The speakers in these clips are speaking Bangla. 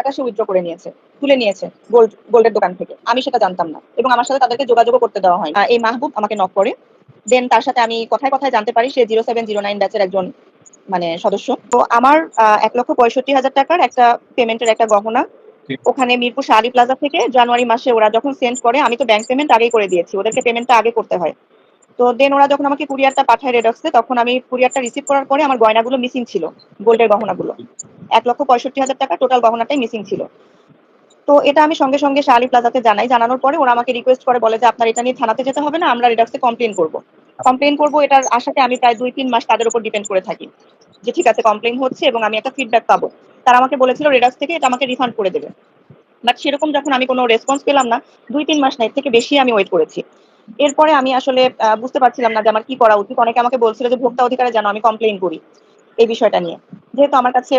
টাকাটা সে উইথড্র করে নিয়েছে তুলে নিয়েছে গোল্ড গোল্ডের দোকান থেকে। আমি সেটা জানতাম না। এবং আমার সাথে তাদেরকে যোগাযোগও করতে দেওয়া হয় এই মাহবুব আমাকে নক করে। দেন তার সাথে আমি কথায় কথায় জানতে পারি সে জিরো সেভেন জিরো নাইন ব্যাচের একজন মানে সদস্য। তো আমার এক লক্ষ পঁয়ষট্টি হাজার টাকার একটা পেমেন্টের একটা গহনা ওখানে মিরপুর শালি প্লাজা থেকে জানুয়ারি মাসে ওরা যখন সেন্ড করে আমি তো ব্যাংক পেমেন্ট আগেই করে দিয়েছি। ওদেরকে পেমেন্টটা আগে করতে হয়। তো দেন ওরা যখন আমাকে কুরিয়ারটা পাঠায় রেডক্সে তখন আমি কুরিয়ারটা রিসিভ করার পরে আমার গয়নাগুলো মিসিং ছিল গোল্ডের গহনাগুলো। এক লক্ষ পঁয়ষট্টি হাজার টাকা টোটাল গহনাটাই মিসিং ছিল। তো এটা আমি সঙ্গে সঙ্গে শালি প্লাজাতে জানাই। জানানোর পরে ওরা আমাকে রিকোয়েস্ট করে, বলে যে আপনার এটা নিয়ে থানাতে যেতে হবে না, আমরা রিডক্সে কমপ্লেন করব। কমপ্লেন করব এটার আশাতে আমি প্রায় দুই তিন মাস তাদের উপর ডিপেন্ড করে থাকি যে ঠিক আছে কমপ্লেন হচ্ছে এবং আমি একটা ফিডব্যাক পাবো। তারা আমাকে বলেছিল রেডক্স থেকে এটা আমাকে রিফান্ড করে দেবে। বাট সেরকম যখন আমি কোনো রেসপন্স পেলাম না, দুই তিন মাস না, এর থেকে বেশি আমি ওয়েট করেছি। এরপরে আমি আসলে বুঝতে পারছিলাম না যে আমার কি করা উচিত। অনেকে আমাকে বলছিল যে ভোক্তা অধিকারে যেন আমি কমপ্লেন করি এই বিষয়টা নিয়ে। যেহেতু আমার কাছে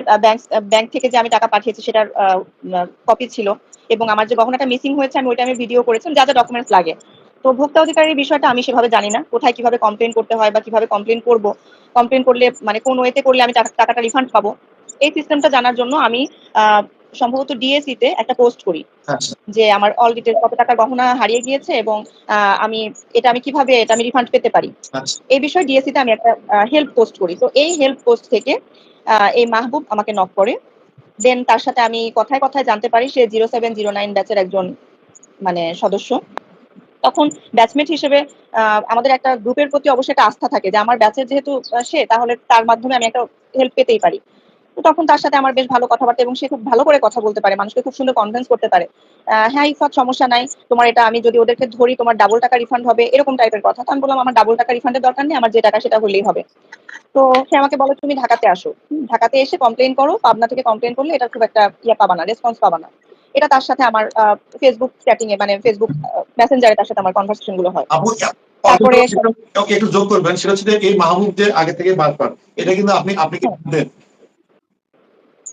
ব্যাংক থেকে যে আমি টাকা পাঠিয়েছি সেটার কপি ছিল এবং আমার যে গহনাটা মিসিং হয়েছে, আমি ওইটা আমি ভিডিও করেছিলাম, যা যা ডকুমেন্টস লাগে। তো ভোক্তা অধিকারের বিষয়টা আমি সেভাবে জানি না, কোথায় কীভাবে কমপ্লেন করতে হয় বা কীভাবে কমপ্লেন করব। কমপ্লেন করলে মানে কোন ওয়েতে করলে আমি টাকাটা রিফান্ড পাবো। এই সিস্টেমটা জানার জন্য আমি সম্ভবত ডিএসি তে একটা পোস্ট করি আচ্ছা যে আমার অল ডিটেল কত টাকার গহনা হারিয়ে গিয়েছে এবং আমি এটা আমি কীভাবে এটা আমি রিফান্ড পেতে পারি। আচ্ছা। এই বিষয়ে ডিএসসি তে আমি একটা হেল্প পোস্ট করি। তো এই হেল্প পোস্ট থেকে এই মাহবুব আমাকে নক করে। দেন তার সাথে আমি কথায় কথায় জানতে পারি সে জিরো সেভেন জিরো নাইন ব্যাচের একজন মানে সদস্য। তখন ব্যাচমেট হিসেবে আমাদের একটা গ্রুপের প্রতি অবশ্যই একটা আস্থা থাকে যে আমার ব্যাচের যেহেতু সে তাহলে তার মাধ্যমে আমি একটা হেল্প পেতেই পারি। তো তখন তার সাথে আমার বেশ ভালো কথাবার্তা এবং সে খুব ভালো করে কথা বলতে পারে মানুষকে খুব সুন্দর কনভিন্স করতে পারে। হ্যাঁ ইফাত সমস্যা নাই। তোমার এটা আমি যদি ওদেরকে ধরি তোমার ডাবল টাকা রিফান্ড হবে এরকম টাইপের কথা। তো আমি বললাম আমার ডাবল টাকা রিফান্ডের দরকার নেই আমার যে টাকা সেটা হলেই হবে। তো সে আমাকে বলে তুমি ঢাকাতে আসো। ঢাকাতে এসে কমপ্লেন করো পাবনা থেকে কমপ্লেন করলে এটা খুব একটা ইয়ে পাবা না রেসপন্স পাবা না। এটা তার সাথে আমার ফেসবুক চ্যাটিং এ মানে ফেসবুক মেসেঞ্জারে তার সাথে আমার কনভারসেশনগুলো হয়। তারপরে ওকে একটু যোগ করবেন সেটা হচ্ছে এই মাহমুদ যে আগে থেকে বাদ পান এটা কিন্তু আপনি আপনি কি দেন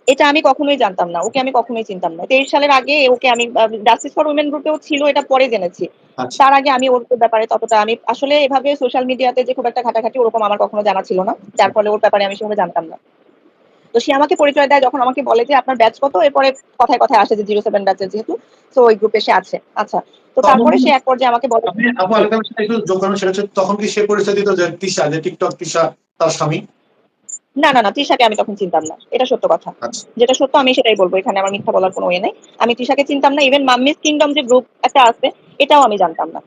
এটা আমি কখনোই জানতাম না ওকে আমি কখনোই চিনতাম না। তেইশ সালের আগে ওকে আমি জাস্টিস ফর উমেন গ্রুপেও ছিল এটা পরে জেনেছি। আচ্ছা। তার আগে আমি ওর ব্যাপারে ততটা আমি আসলে এভাবে সোশ্যাল মিডিয়াতে যে খুব একটা ঘাটাঘাটি ওরকম আমার কখনো জানা ছিল না যার ফলে ওর ব্যাপারে আমি সেভাবে জানতাম না। তো সে আমাকে পরিচয় দেয় যখন আমাকে বলে যে আপনার ব্যাচ কত? এরপরে কথায় কথায় আসে যে জিরো সেভেন ব্যাচের যেহেতু তো ওই গ্রুপে সে আছে। আচ্ছা তো তারপরে সে এক পর্যায়ে আমাকে বলে তখন কি সে পরিচয় দিত যে তিশা যে টিকটক তিশা তার স্বামী? না না না তৃষাকে আমি তখন চিনতাম না। এটা সত্য কথা। আচ্ছা। যেটা সত্য আমি সেটাই বলব। এখানে আমার মিথ্যা বলার কোনো ইয়ে নেই। আমি তৃষাকে চিনতাম না। ইভেন মাম্মিস কিংডম যে গ্রুপ একটা আছে এটাও আমি জানতাম না।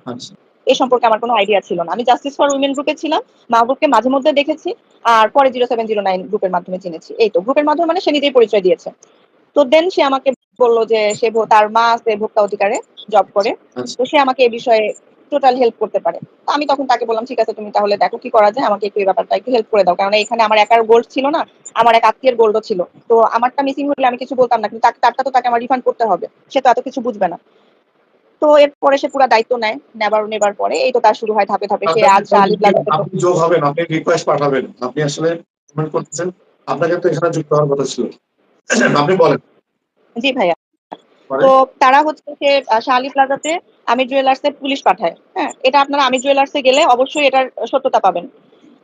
এ সম্পর্কে আমার কোনো আইডিয়া ছিল না। আমি জাস্টিস ফর উইমেন গ্রুপে ছিলাম মা মাহবুবকে মাঝে মধ্যে দেখেছি আর পরে জিরো সেভেন জিরো নাইন গ্রুপের মাধ্যমে চিনেছি। এই তো গ্রুপের মাধ্যমে মানে সে নিজেই পরিচয় দিয়েছে। তো দেন সে আমাকে বলল যে সে তার মা সে ভোক্তা অধিকারে জব করে। আচ্ছা। তো সে আমাকে এই বিষয়ে টোটাল হেল্প করতে পারে। তো আমি তখন তাকে বললাম ঠিক আছে তুমি তাহলে দেখো কি করা যায়। আমাকে একটু এই ব্যাপারটা একটু হেল্প করে দাও। কারণ এখানে আমার একার গোল্ড ছিল না আমার এক আত্মীয়ের গোল্ডও ছিল। তো আমারটা মিসিং হলে আমি কিছু বলতাম না কিন্তু তাকে- তারটা তো তাকে আমার রিফান্ড করতে হবে। সে তো এত কিছু বুঝবে না। তো এরপরে সে পুরো দায়িত্ব নেয় নেবার নেবার পরে। এই তো তার শুরু হয় ধাপে ধাপে। সে আজ আলি প্লাজাতে আপনি যোগ হবেন আপনি রিকোয়েস্ট পাঠাবেন। আপনি আসলে কমেন্ট করতেছেন আপনাকে তো এখানে যুক্ত হওয়ার কথা ছিল। আপনি বলেন। জি ভাইয়া? তো তারা হচ্ছে যে শাহালি প্লাজাতে আমি জুয়েলার্সে পুলিশ পাঠায়। হ্যাঁ এটা আপনারা আমি জুয়েলার্সে গেলে অবশ্যই এটার সত্যতা পাবেন।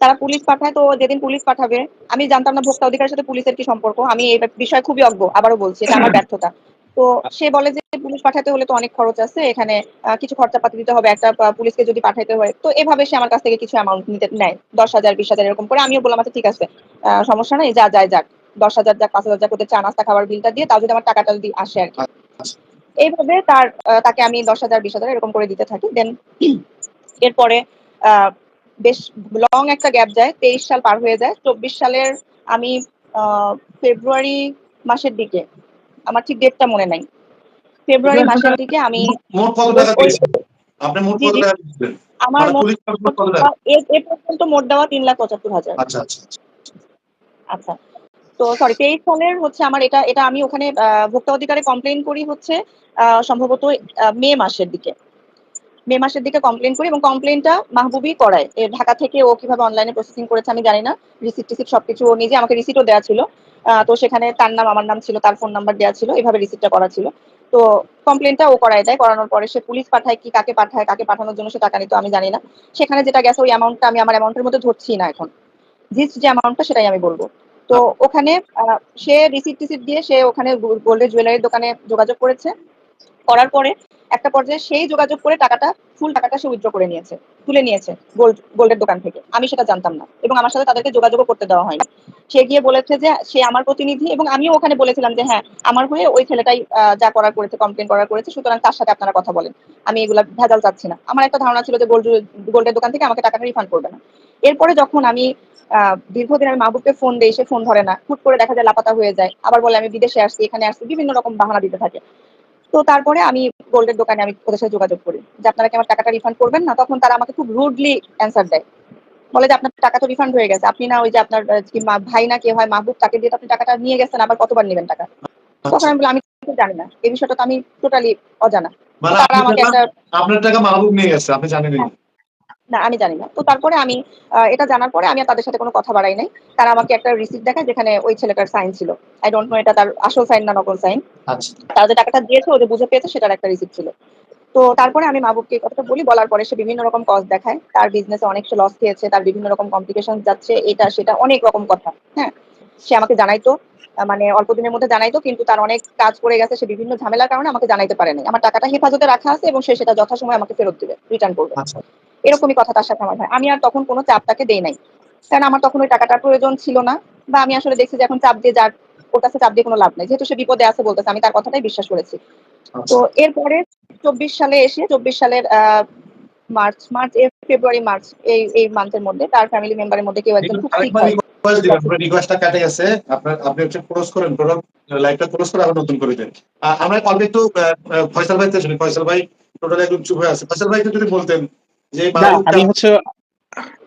তারা পুলিশ পাঠায় তো যেদিন পুলিশ পাঠাবে আমি জানতাম না ভোক্তা অধিকারের সাথে পুলিশের কি সম্পর্ক আমি এই বিষয়ে খুবই অজ্ঞ আবারও বলছি এটা আমার ব্যর্থতা। তো সে বলে যে পুলিশ পাঠাতে হলে তো অনেক খরচ আছে এখানে কিছু খরচাপাতি দিতে হবে একটা পুলিশকে যদি পাঠাইতে হয় তো এভাবে সে আমার কাছ থেকে কিছু অ্যামাউন্ট নিতে নেয় দশ হাজার বিশ হাজার এরকম করে। আমিও বললাম আচ্ছা ঠিক আছে সমস্যা নাই যা যায় যাক দশ হাজার যাক পাঁচ হাজার যাক ওদের চা নাস্তা খাবার বিলটা দিয়ে তাও যদি আমার টাকাটা যদি আসে আর কি। এইভাবে তার তাকে আমি দশ হাজার বিশ হাজার এরকম করে দিতে থাকি। দেন এরপরে বেশ লং একটা গ্যাপ যায় তেইশ সাল পার হয়ে যায়। চব্বিশ সালের আমি ফেব্রুয়ারি মাসের দিকে আমার ঠিক ডেটটা মনে নাই। ফেব্রুয়ারি মাসের দিকে আমি আমার মানে এ পর্যন্ত মোট দেওয়া তিন লাখ পঁচাত্তর হাজার। আচ্ছা আচ্ছা আচ্ছা। আচ্ছা। তো সরি তেইশ সালের হচ্ছে আমার এটা এটা আমি ওখানে ভোক্তা অধিকারে কমপ্লেন করি হচ্ছে সম্ভবত মে মাসের দিকে। মে মাসের দিকে কমপ্লেন করি এবং কমপ্লেনটা মাহবুবই করায়। ঢাকা থেকে ও কীভাবে অনলাইনে প্রসেসিং করেছে আমি জানি না। রিসিট টিসিট সবকিছু ও নিজে আমাকে রিসিটও দেওয়া ছিল। তো সেখানে তার নাম, আমার নাম ছিল, তার ফোন নাম্বার দেওয়া ছিল, এভাবে রিসিটটা করা ছিল। তো কমপ্লেনটা ও করায় দেয়, করানোর পরে সে পুলিশ পাঠায়, কি কাকে পাঠায়, কাকে পাঠানোর জন্য সে টাকা নিত আমি জানি না। সেখানে যেটা গেছে ওই অ্যামাউন্টটা আমি, আমার অ্যামাউন্টের মধ্যে ধরছি না এখন। জিস যে অ্যামাউন্টটা সেটাই আমি বলব। তো ওখানে সে রিসিট টিসিট দিয়ে সে ওখানে গোল্ডের জুয়েলারির দোকানে যোগাযোগ করেছে। করার পরে একটা পর্যায়ে সেই যোগাযোগ করে টাকাটা ফুল টাকাটা সে উইথড্র করে নিয়েছে তুলে নিয়েছে গোল্ড গোল্ডের দোকান থেকে। আমি সেটা জানতাম না। এবং আমার সাথে তাদেরকে যোগাযোগও করতে দেওয়া হয়নি। সে গিয়ে বলেছে যে সে আমার প্রতিনিধি এবং আমিও ওখানে বলেছিলাম যে হ্যাঁ আমার হয়ে ওই ছেলেটাই যা করার করেছে কমপ্লেন করার করেছে সুতরাং তার সাথে আপনারা কথা বলেন। আমি এগুলা ভেজাল চাচ্ছি না। আমার একটা ধারণা ছিল যে গোল্ড গোল্ডের দোকান থেকে আমাকে টাকাটা রিফান্ড করবে না। এরপরে যখন আমি আহ, দীর্ঘদিন আমি মাহবুবকে ফোন দিই সে ফোন ধরে না। হুট করে দেখা যায় লাপাতা হয়ে যায়। আবার বলে আমি বিদেশে আসছি এখানে আসছি বিভিন্ন রকম বাহানা দিতে থাকে। তো তারপরে আমি গোল্ডের দোকানে আমি ওদের সাথে যোগাযোগ করি যে আপনারা কি আমার টাকাটা রিফান্ড করবেন না? তখন তারা আমাকে খুব রুডলি অ্যান্সার দেয়। বলে যে আপনার টাকা তো রিফান্ড হয়ে গেছে। আপনি না ওই যে আপনার ভাই না কে হয় মাহবুব তাকে দিয়ে আপনি টাকাটা নিয়ে গেছেন আবার কতবার নেবেন টাকা? তখন আমি বললাম আমি তো জানি না। এই বিষয়টা তো আমি টোটালি অজানা। মানে তারা আমাকে একটা আপনার টাকা মাহবুব নিয়ে গেছে আপনি জানেন হ্যাঁ। না আমি জানি না। তো তারপরে আমি এটা জানার পরে আমি আর তাদের সাথে কোনো কথা বাড়াই নাই। তারা আমাকে একটা রিসিপ্ট দেখায় যেখানে ওই ছেলেটার সাইন ছিল। আই ডোন্ট নো এটা তার আসল সাইন না নকল সাইন আচ্ছা। তারা যে টাকাটা দিয়েছে ও যে বুঝে পেয়েছে সেটার একটা রিসিপ্ট ছিল। তো তারপরে আমি মাহবুবকে এই কথাটা বলি বলার পরে সে বিভিন্ন রকম কজ দেখায়। তার বিজনেসে অনেক সে লস খেয়েছে তার বিভিন্ন রকম কমপ্লিকেশন যাচ্ছে এটা সেটা অনেক রকম কথা হ্যাঁ। সে আমাকে জানাইতো মানে অল্প দিনের মধ্যে জানাইতো কিন্তু তার অনেক কাজ করে গেছে সে বিভিন্ন ঝামেলার কারণে আমাকে জানাইতে পারেনি আমার টাকাটা হেফাজতে রাখা আছে এবং সে সেটা যথাসময়ে আমাকে ফেরত দিবে রিটার্ন করবে। আচ্ছা। এরকমই কথা তার সাথে আমার হয়। আমি আর তখন কোনো চাপ তাকে দেই নাই। কারণ আমার তখন ওই টাকাটার প্রয়োজন ছিল না বা আমি আসলে দেখছি যে এখন চাপ দিয়ে যার ওর কাছে চাপ দিয়ে কোনো লাভ নেই। যেহেতু সে বিপদে আছে বলতেছে আমি তার কথাটাই বিশ্বাস করেছি। আচ্ছা। তো এরপরে চব্বিশ সালে এসে চব্বিশ সালের মার্চ মার্চ এর- ফেব্রুয়ারি মার্চ এই এই মান্থের মধ্যে তার ফ্যামিলি মেম্বারের মধ্যে কেউ একজন খুব আরেকবার হয়। রিকোয়েস্ট দিবেন আপনার রিকোয়েস্টটা কেটে গেছে। আপনার আপনি হচ্ছে ক্লোজ করেন লাইভটা ক্লোজ করে আবার নতুন করে দেন। আমরা অলরেডি একটু ফয়সাল ভাই ফয়সাল ভাই টোটালি একদম চুপ হয়ে আছে। ফয়সাল ভাই যদি বলতেন আমি হচ্ছে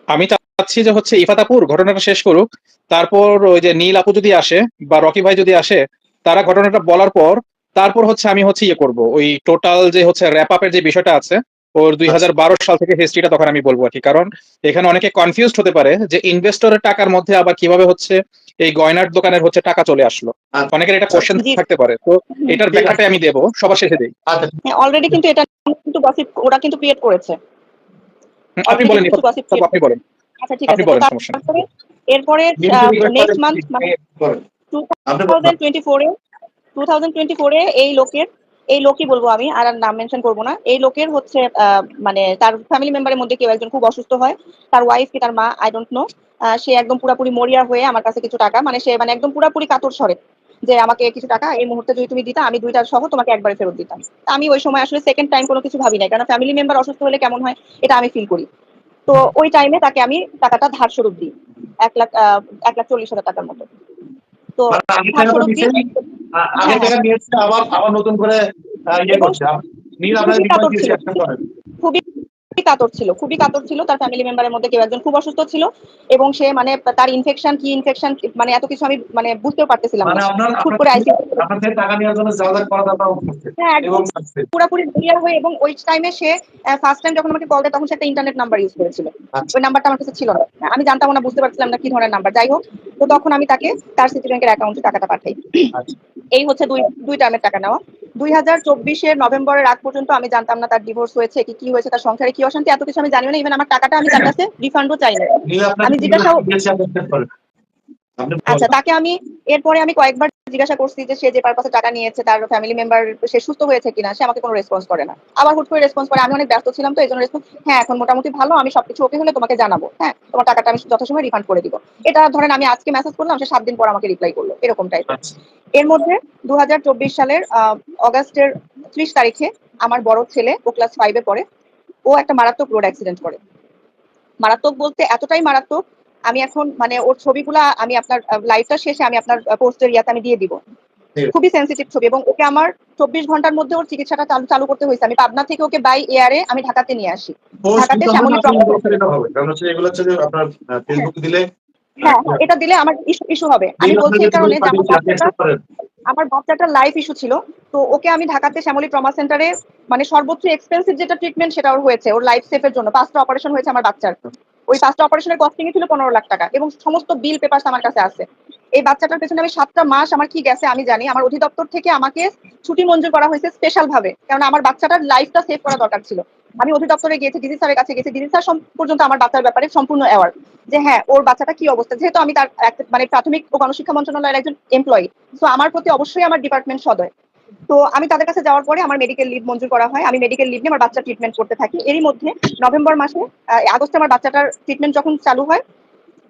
আমি চাচ্ছি যে হচ্ছে ইফাতাপুর ঘটনাটা শেষ করুক তারপর ওই যে নীল আপু যদি আসে বা রকি ভাই যদি আসে তারা ঘটনাটা বলার পর তারপর হচ্ছে আমি হচ্ছে ইয়ে করব। ওই টোটাল যে হচ্ছে র্যাপ আপের যে বিষয়টা আছে ওর দুই হাজার বারো সাল থেকে হিস্ট্রিটা তখন আমি বলব আর কি। কারণ এখানে অনেকে কনফিউজড হতে পারে যে ইনভেস্টরের টাকার মধ্যে আবার কীভাবে হচ্ছে এই গয়নার দোকানের হচ্ছে টাকা চলে আসলো। আচ্ছা। অনেকের এটা কোশ্চেন থাকতে পারে। তো এটার ব্যাখ্যাটা আমি দেবো সবার শেষে দেই। আচ্ছা। হ্যাঁ অলরেডি কিন্তু এটা কিন্তু gossip ওরা কিন্তু ক্রিয়েট করেছে। আপনি বলেন আপনি বলেন। আচ্ছা ঠিক আছে তো বলেন, সমস্যা নেই। তারপরে এরপরে নেক্সট মান্থ মানে করেন। আপনি বলেন। 2024 এ 2024 এ এই লোকের এই লোকই বলব আমি আর আর নাম মেনশন করব না। এই লোকের হচ্ছে আহ, মানে তার ফ্যামিলি মেম্বারের মধ্যে কেউ একজন খুব অসুস্থ হয়। তার ওয়াইফ কি তার মা? আই ডোন্ট নো সে একদম পুরাপুরি মরিয়া হয়ে আমার কাছে কিছু টাকা মানে সে মানে একদম পুরাপুরি কাতর সরে যে আমাকে কিছু টাকা এই মুহূর্তে যদি তুমি দিতা আমি দুইটা সহ তোমাকে একবারে ফেরত দিতাম। আমি ওই সময় আসলে সেকেন্ড টাইম কোনো কিছু ভাবি নাই কারণ ফ্যামিলি মেম্বার অসুস্থ হলে কেমন হয় এটা আমি ফিল করি। তো ওই টাইমে তাকে আমি টাকাটা ধার স্বরূপ দিই এক লাখ এক লাখ চল্লিশ হাজার টাকার মতো। তো মানে ধার স্বরূপ দিই হ্যাঁ। টাকা নিয়েছে আবার আবার নতুন করে আহ, ইয়ে খুবই কাতর ছিল। খুবই কাতর ছিল খুবই কাতর ছিল তার ফ্যামিলি মেম্বারের মধ্যে কেউ একজন খুব অসুস্থ ছিল এবং সে মানে তার ইনফেকশন কি ইনফেকশন মানে এত কিছু আমি মানে বুঝতেও পারতেছিলাম মানে না আপনার হুট করে করছে। হ্যাঁ। পুরোপুরি ক্লিয়ার হয়ে এবং ওই টাইমে সে ফার্স্ট টাইম যখন আমাকে কল দেয় তখন সে একটা ইন্টারনেট নাম্বার ইউজ করেছিল আচ্ছা। ওই নাম্বারটা আমার কাছে ছিল না আমি জানতাম না বুঝতে পারছিলাম না কি ধরনের নাম্বার যাই হোক তো তখন আমি তাকে তার সিটি ব্যাংকের অ্যাকাউন্টে টাকাটা পাঠাই। আচ্ছা। এই হচ্ছে দুই দুই টার্মের টাকা নেওয়া। দুই হাজার চব্বিশের নভেম্বরের আগ পর্যন্ত আমি জানতাম না তার ডিভোর্স হয়েছে কি কি হয়েছে তার সংসারে কি অশান্তি এত কিছু আমি জানি না ইভেন আমার টাকাটা আমি তার কাছে রিফান্ডও চাই না আমি জিজ্ঞাসা- আচ্ছা তাকে আমি এরপরে আমি কয়েকবার জিজ্ঞাসা করছি যে সে যে পারপাসে টাকা নিয়েছে তার ফ্যামিলি মেম্বার সে সুস্থ হয়েছে কিনা সে আমাকে কোনো রেসপন্স করে না। আবার হুট করে রেসপন্স করে আমি অনেক ব্যস্ত ছিলাম তো এই জন্য রেসপন্স হ্যাঁ এখন মোটামুটি ভালো আমি সবকিছু ওকে হলে তোমাকে জানাব। হ্যাঁ তোমার টাকাটা আমি যথাসময় রিফান্ড করে দিব। এটা ধরেন আমি আজকে মেসেজ করলাম সে সাত দিন পর আমাকে রিপ্লাই করল এরকম টাইপ আচ্ছা। এর মধ্যে দু হাজার চব্বিশ সালের অগাস্টের ত্রিশ তারিখে আমার বড় ছেলে ও ক্লাস ফাইভে পড়ে। ও একটা মারাত্মক রোড অ্যাক্সিডেন্ট করে। মারাত্মক বলতে এতটাই মারাত্মক আমি এখন মানে ওর ছবিগুলা আমি আপনার লাইভটা শেষে আমি আপনার পোস্টের ইয়াতে আমি দিয়ে দিব। খুবই সেন্সিটিভ ছবি এবং ওকে আমার চব্বিশ ঘণ্টার মধ্যে ওর চিকিৎসাটা চালু চালু করতে হয়েছে। আমি পাবনা থেকে ওকে বাই এয়ারে আমি ঢাকাতে নিয়ে আসি। ঢাকাতে দিলে হ্যাঁ হ্যাঁ, এটা দিলে আমার ইস্যু হবে। আমি বলছি এই কারণে আমার বাচ্চাটা আমার বাচ্চাটার লাইফ ইস্যু ছিল। তো ওকে আমি ঢাকাতে শ্যামলী ট্রমা সেন্টারে মানে সর্বোচ্চ এক্সপেন্সিভ যেটা ট্রিটমেন্ট সেটা ওর হয়েছে ওর লাইফ সেফের জন্য। পাঁচটা অপারেশন হয়েছে আমার বাচ্চার। ওই পাঁচটা অপারেশনের কস্টিং ছিল পনেরো লাখ টাকা এবং সমস্ত বিল পেপার আমার কাছে আছে। এই বাচ্চাটার পেছনে আমি সাতটা মাস আমার কি গেছে আমি জানি। আমার অধিদপ্তর থেকে আমাকে ছুটি মঞ্জুর করা হয়েছে স্পেশাল ভাবে কারণ আমার বাচ্চাটার লাইফটা সেভ করা দরকার ছিল। আমি অধিদপ্তরে গিয়েছি ডিসি স্যারের কাছে গেছি ডিসি স্যার পর্যন্ত আমার বাচ্চার ব্যাপারে সম্পূর্ণ অ্যাওয়ার যে হ্যাঁ ওর বাচ্চাটা কি অবস্থা? যেহেতু আমি তার মানে প্রাথমিক ও গণশিক্ষা মন্ত্রণালয়ের একজন এমপ্লয়ি তো আমার প্রতি অবশ্যই আমার ডিপার্টমেন্ট সদয়। তো আমি তাদের কাছে যাওয়ার পরে আমার মেডিকেল লিভ মঞ্জুর করা হয়। আমি মেডিকেল লিভ নিয়ে আমার বাচ্চার ট্রিটমেন্ট করতে থাকি। এরই মধ্যে নভেম্বর মাসে আগস্টে আমার বাচ্চাটার ট্রিটমেন্ট যখন চালু হয়,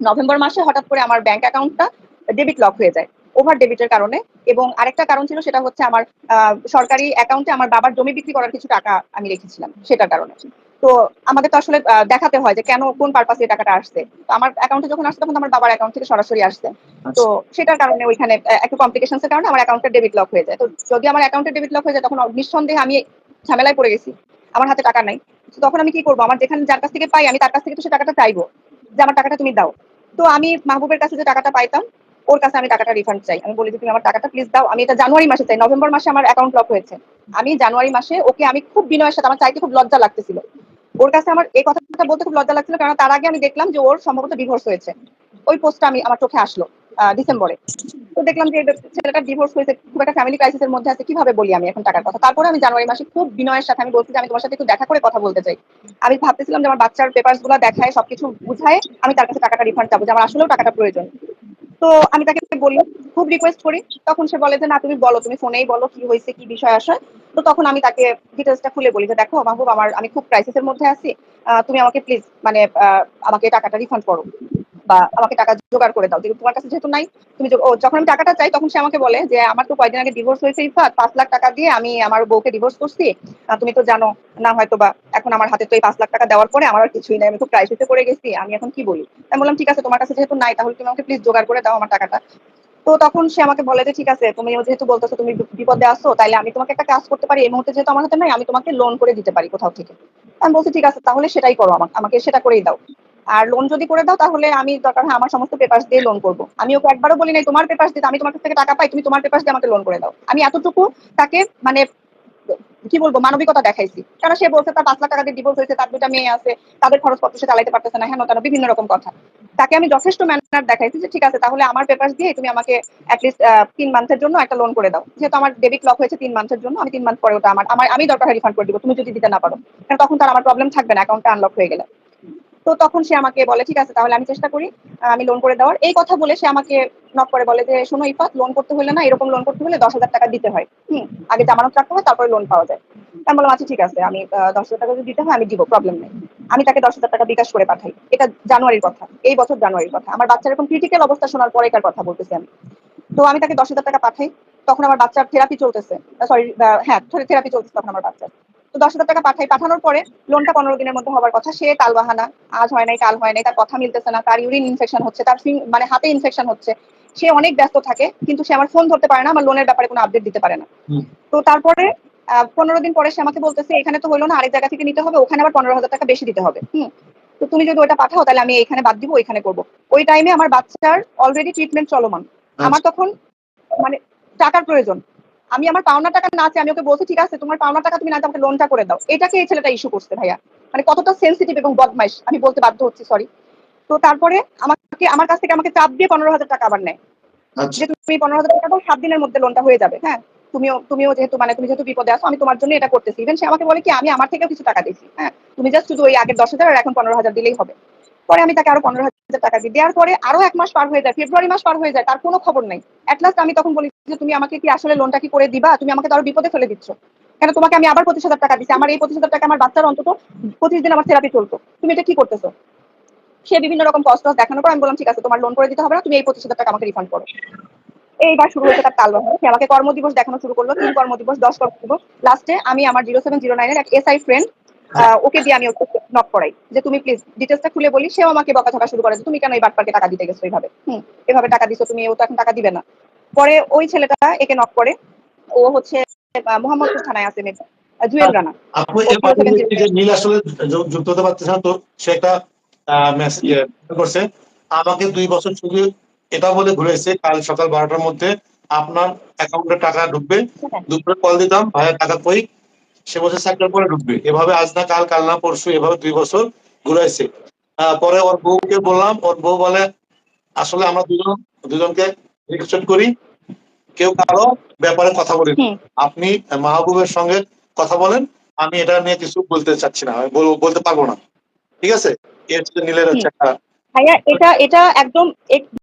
নভেম্বর মাসে হঠাৎ করে আমার ব্যাংক অ্যাকাউন্টটা ডেবিট লক হয়ে যায় ওভার ডেবিটের কারণে। এবং আরেকটা কারণ ছিল, সেটা হচ্ছে আমার সরকারি অ্যাকাউন্টে আমার বাবার জমি বিক্রি করার কিছু টাকা আমি রেখেছিলাম, সেটার কারণে। তো আমাদের তো আসলে দেখাতে হয় যে কেন কোন পারপাসে টাকাটা আসছে। তো আমার অ্যাকাউন্টে যখন আসছে তখন আমার বাবার অ্যাকাউন্ট থেকে সরাসরি আসছে। তো সেটার কারণে ওইখানে একটু কমপ্লিকেশনস এর কারণে আমার অ্যাকাউন্টে ডেবিট লক হয়ে যায়। তো যদি আমার অ্যাকাউন্টে ডেবিট লক হয়ে যায় তখন নিঃসন্দেহে আমি ঝামেলায় পড়ে গেছি। আমার হাতে টাকা নাই। তো তখন আমি কি করব? আমার যেখানে যার কাছ থেকে পাই আমি তার কাছ থেকে তো সে টাকাটা চাইব যে আমার টাকাটা তুমি দাও। তো আমি মাহবুবের কাছে যে টাকাটা পাইতাম ওর কাছে আমি টাকাটা রিফান্ড চাই। আমি বলি যে তুমি আমার টাকাটা প্লিজ দাও। আমি এটা জানুয়ারি মাসে চাই। নভেম্বর মাসে আমার অ্যাকাউন্ট লক হয়েছে। আমি জানুয়ারি মাসে ওকে আমি খুব বিনয়ের সাথে আমার চাইতে খুব লজ্জা লাগতেছিল। ওর কাছে আমার এই কথাটা বলতে খুব লজ্জা লাগছিল কারণ তার আগে আমি দেখলাম যে ওর সম্ভবত ডিভোর্স হয়েছে। ওই পোস্টটা আমি আমার চোখে আসলো ডিসেম্বরে তো দেখলাম যে ছেলেটা ডিভোর্স হয়েছে, খুব একটা ফ্যামিলি ক্রাইসিসের মধ্যে আছে, কীভাবে বলি আমি এখন টাকার কথা? তারপরে আমি জানুয়ারি মাসে খুব বিনয়ের সাথে আমি বলছি যে আমি তোমার সাথে একটু দেখা করে কথা বলতে চাই। আমি ভাবতেছিলাম যে আমার বাচ্চার পেপারসগুলো দেখায়, সবকিছু বুঝায় আমি তার কাছে টাকাটা রিফান্ড চাবো, যে আমার আসলেও টাকাটা প্রয়োজন। তো আমি তাকে বললাম, খুব রিকোয়েস্ট করি। তখন সে বলে যে, না, তুমি বলো, তুমি ফোনেই বলো, কি হয়েছে, কি বিষয় আসে? তো তখন আমি তাকে ডিটেলসটা খুলে বলি যে, দেখো, মাহবুব, আমার, আমি খুব ক্রাইসিসের মধ্যে আছি। তুমি আমাকে প্লিজ মানে আমাকে টাকাটা রিফান্ড করো। বা আমাকে টাকা জোগাড় করে দাও। তোমার কাছে যেহেতু নাই, তুমি যখন আমি টাকাটা চাই, তখন সে আমাকে বলে যে, আমার তো কয়েকদিন আগে ডিভোর্স হয়েছে ইফাত পাঁচ লাখ টাকা দিয়ে আমি আমার বউকে ডিভোর্স করছি। তুমি তো জানো, না হয়তো বা এখন আমার হাতে তো এই পাঁচ লাখ টাকা দেওয়ার পরে আমার আর কিছুই নাই। আমি খুব ক্রাইসিসে পড়ে গেছি, আমি এখন কি বলি? আমি বললাম, ঠিক আছে, তোমার কাছে যেহেতু নাই, তাহলে তুমি আমাকে প্লিজ জোগাড় করে দাও আমার টাকাটা। তো তখন সে আমাকে বলে যে, ঠিক আছে, তুমি যেহেতু বলতেছো তুমি বিপদে আসো তাহলে আমি তোমাকে একটা কাজ করতে পারি। এই মুহূর্তে যেহেতু আমার হাতে নাই, আমি তোমাকে লোন করে দিতে পারি কোথাও থেকে। আমি বলছি, ঠিক আছে, তাহলে সেটাই করো আমাকে আমাকে সেটা করেই দাও। আর লোন যদি করে দাও, তাহলে আমি দরকার হয় আমার সমস্ত পেপার দিয়ে লোন করব। আমি ওকে একবারও বলি নাই, তোমার পেপার দিতে, আমি তোমার কাছ থেকে টাকা পাই, তুমি তোমার পেপার দিয়ে আমাকে লোন করে দাও। আমি এতটুকু তাকে মানে কি বলব, মানবিকতা দেখাইছি। কারণ সে বলছে, তার পাঁচ লাখ টাকা দিয়ে ডিভোর্স হয়েছে, তার দুটা মেয়ে আছে, তাদের খরচপত্র সে চালাইতে পারতেছে না। হ্যাঁ তেন বিভিন্ন রকম কথা। তাকে আমি যথেষ্ট ম্যানার দেখাইছি যে, ঠিক আছে, তাহলে আমার পেপার দিয়ে তুমি আমাকে অ্যাটলিস্ট তিন মান্থের জন্য একটা লোন করে দাও। যেহেতু আমার ডেবিট লক হয়েছে তিন মান্থের জন্য, আমি তিন মান্থ পরে ওটা আমার আমার, আমি দরকার রিফান্ড করে দিব, তুমি যদি দিতে না পারো। কারণ তখন তার আমার প্রবলেম থাকবে না অ্যাকাউন্টটা আনলক হয়ে গেলে। তো তখন সে আমাকে বলে, ঠিক আছে, তাহলে আমি চেষ্টা করি আমি লোন করে দেওয়ার। এই কথা বলে সে আমাকে নক করে, বলে যে, শোনো ইফাত লোন করতে হলে না, এরকম লোন করতে হলে দশ হাজার টাকা দিতে হয়। হুম, আগে জামানত রাখতে হয়, তারপরে লোন পাওয়া যায়। আমি বললাম আচ্ছা ঠিক আছে, আমি দশ হাজার টাকা যদি দিতে হয়, আমি দিব প্রবলেম নেই। আমি তাকে দশ হাজার টাকা বিকাশ করে পাঠাই। এটা জানুয়ারির কথা, এই বছর জানুয়ারির কথা। আমার বাচ্চার এরকম ক্রিটিক্যাল অবস্থা শোনার পরে পরেকার কথা বলতেছি আমি। তো আমি তাকে দশ হাজার টাকা পাঠাই, তখন আমার বাচ্চার থেরাপি চলতেছে সরি হ্যাঁ থেরাপি চলতেছে তখন আমার বাচ্চার। তো দশ হাজার টাকা পাঠাই। পাঠানোর পরে লোনটা পনেরো দিনের মধ্যে হওয়ার কথা। সে তালবাহানা আজ হয় নাই কাল হয় নাই তার কথা মিলতেছে না তার ইউরিন ইনফেকশন হচ্ছে তার মানে হাতে ইনফেকশন হচ্ছে। সে অনেক ব্যস্ত থাকে কিন্তু সে আমার ফোন ধরতে পারে না আমার লোনের ব্যাপারে কোনো আপডেট দিতে পারে না। তো তারপরে পনেরো দিন পরে সে আমাকে বলতেছে এখানে তো হলো না আরেক জায়গা থেকে নিতে হবে ওখানে আবার পনেরো হাজার টাকা বেশি দিতে হবে। হুম। তো তুমি যদি ওটা পাঠাও তাহলে আমি এখানে বাদ দিব ওইখানে করব। ওই টাইমে আমার বাচ্চার অলরেডি ট্রিটমেন্ট চলমান। আমার তখন মানে টাকার প্রয়োজন। আমি আমার পাওনা টাকা না চাই আমি ওকে বলছি ঠিক আছে তোমার পাওনা টাকা তুমি না আমাকে লোনটা করে দাও। এটাকে এই ছেলেটা ইস্যু করছে ভাইয়া। মানে কতটা সেন্সিটিভ এবং বদমাইশ আমি বলতে বাধ্য হচ্ছি সরি তো তারপরে আমাকে আমার কাছ থেকে আমাকে চাপ দিয়ে পনেরো হাজার টাকা আবার নেয়। আচ্ছা। যে তুমি পনেরো হাজার টাকা সাত দিনের মধ্যে লোনটা হয়ে যাবে হ্যাঁ? তুমিও তুমিও যেহেতু মানে তুমি যেহেতু বিপদে আছো আমি তোমার জন্য এটা করতেছি। ইভেন সে আমাকে বলে কি আমি আমার থেকেও কিছু টাকা দিচ্ছি হ্যাঁ? তুমি জাস্ট শুধু ওই আগের দশ হাজার আর এখন পনেরো হাজার দিলেই হবে। পরে আমি তাকে আরও পনেরো হাজার টাকা দিই। দেওয়ার পরে আরও এক মাস পার হয়ে যায়, ফেব্রুয়ারি মাস পার হয়ে যায়, তার কোনো খবর নাই। লাস্ট আমি তখন বলি যে, তুমি আমাকে কি আসলে লোনটা কি করে দিবা? তুমি আমাকে তো বিপদে ফেলে দিচ্ছ। কেন তোমাকে আমি আবার পঁচিশ হাজার টাকা দিচ্ছি আমার এই পঁচিশ হাজার টাকা আমার বাচ্চার অন্তত পঁচিশ দিন আমার থেরাপি চলতো। তুমি এটা কি করতেছো? সে বিভিন্ন রকম কষ্ট দেখানোর পর আমি বললাম, ঠিক আছে, তোমার লোন করে দিতে হবে না, তুমি এই পঁচিশ হাজার টাকা আমাকে রিফান্ড করো। এইবার শুরু হয়েছে তার তালবাহানা। সে আমাকে কর্মদিবস দেখানো শুরু করল, তিন কর্মদিবস, দশ কর্মদিবস। লাস্টে আমি আমার জিরো সেভেন জিরো নাইনের এক এসআই ফ্রেন্ড ওকে দিয়ে আমি ওকে নক করাই। যে তুমি প্লিজ ডিটেলসটা খুলে বলি সেও আমাকে বকা থাকা শুরু করে যে তুমি কেন এই বাটপারকে টাকা দিতে গেছো এইভাবে? হুম এভাবে টাকা দিছো তুমি ও তো এখন টাকা দিবে না। পরে ওই ছেলেটা একে নক করে ও হচ্ছে মোহাম্মদপুর থানায় আছে মেয়েটা জুয়েল রানা। মাধ্যমে যে নীল আসলে যুক্ত হতে পারতেছে না তো সে একটা মেসেজ করছে। আমাকে দুই বছর শুধু এটা বলে ঘুরেছে কাল সকাল বারোটার মধ্যে আপনার অ্যাকাউন্টে টাকা ঢুকবে। দুপুরে কল দিতাম ভাইয়ের টাকা কই? সে বছর চারটার পরে ঢুকবে। এভাবে আজ না কাল কাল না পরশু এভাবে দুই বছর ঘুরাইছে। পরে ওর বউকে বললাম ওর বউ বলে আসলে আমরা দুজন দুজনকে রিকোয়েস্ট করি কেউ কারও ব্যাপারে কথা বলি আপনি মাহবুবের সঙ্গে কথা বলেন আমি এটা নিয়ে কিছু বলতে চাচ্ছি না বলতে পারব না। ঠিক আছে? এর নীলের হচ্ছে একটা ভাইয়া এটা এটা একদম এক